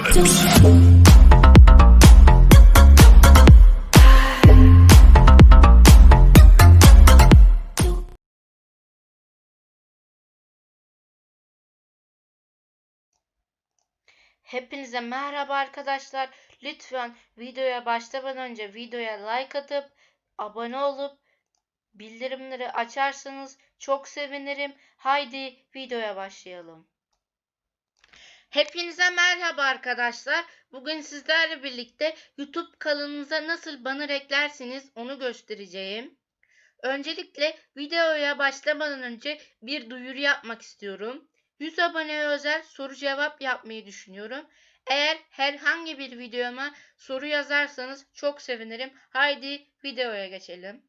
Hepinize merhaba arkadaşlar. Lütfen videoya başlamadan önce videoya like atıp abone olup bildirimleri açarsanız çok sevinirim. Haydi videoya başlayalım. Hepinize merhaba arkadaşlar. Bugün sizlerle birlikte YouTube kanalınıza nasıl banner eklersiniz onu göstereceğim. Öncelikle videoya başlamadan önce bir duyuru yapmak istiyorum. 100 aboneye özel soru cevap yapmayı düşünüyorum. Eğer herhangi bir videoma soru yazarsanız çok sevinirim. Haydi videoya geçelim.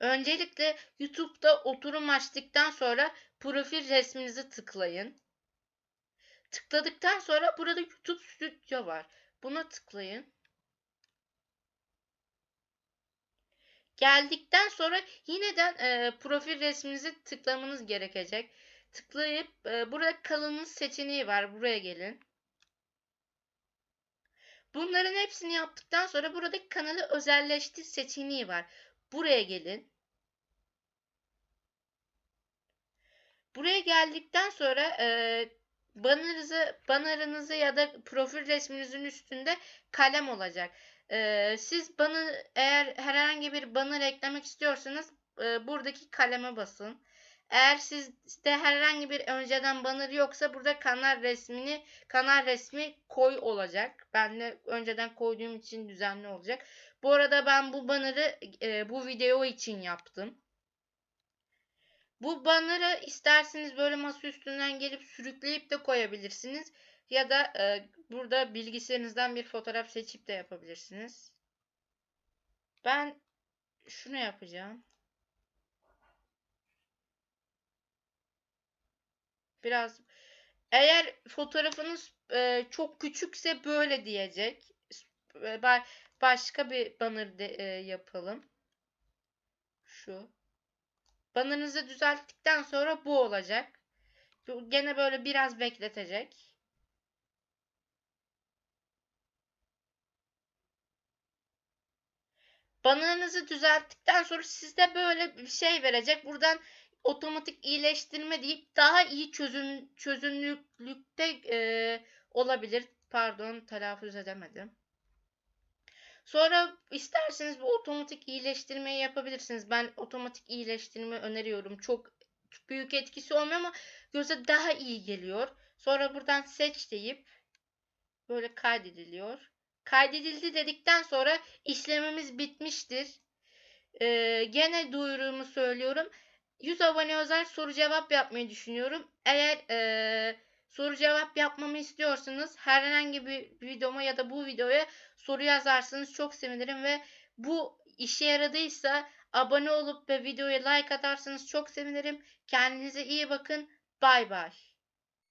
Öncelikle YouTube'da oturum açtıktan sonra profil resminizi tıklayın. Tıkladıktan sonra burada YouTube Studio var. Buna tıklayın. Geldikten sonra yineden e, profil resminizi tıklamanız gerekecek. Tıklayıp e, burada kalınız seçeneği var. Buraya gelin. Bunların hepsini yaptıktan sonra buradaki kanalı özelleştir seçeneği var. Buraya gelin. Buraya geldikten sonra e, bannerınızı, bannerınızı ya da profil resminizin üstünde kalem olacak. E, siz banner eğer herhangi bir banner eklemek istiyorsanız e, buradaki kaleme basın. Eğer sizde herhangi bir önceden banner yoksa burada kanal resmini kanal resmi koy olacak. Ben de önceden koyduğum için düzenli olacak. Bu arada ben bu banner'ı e, bu video için yaptım. Bu banner'ı isterseniz böyle masa üstünden gelip sürükleyip de koyabilirsiniz. Ya da e, burada bilgisayarınızdan bir fotoğraf seçip de yapabilirsiniz. Ben şunu yapacağım. Biraz eğer fotoğrafınız e, çok küçükse böyle diyecek. E, başka bir banner de, e, yapalım. Şu. Bannerınızı düzelttikten sonra bu olacak. Gene böyle biraz bekletecek. Bannerınızı düzelttikten sonra sizde böyle bir şey verecek. Buradan otomatik iyileştirme deyip daha iyi çözün çözünürlükte e, olabilir. Pardon telaffuz edemedim. Sonra isterseniz bu otomatik iyileştirmeyi yapabilirsiniz. Ben otomatik iyileştirme öneriyorum. Çok büyük etkisi olmuyor ama göze daha iyi geliyor. Sonra buradan seç deyip böyle kaydediliyor. Kaydedildi dedikten sonra işlemimiz bitmiştir. Ee, gene duyurumu söylüyorum. 100 abone özel soru cevap yapmayı düşünüyorum. Eğer e, soru cevap yapmamı istiyorsanız herhangi bir videoma ya da bu videoya soru yazarsanız çok sevinirim ve bu işe yaradıysa abone olup ve videoya like atarsanız çok sevinirim. Kendinize iyi bakın. Bay bay.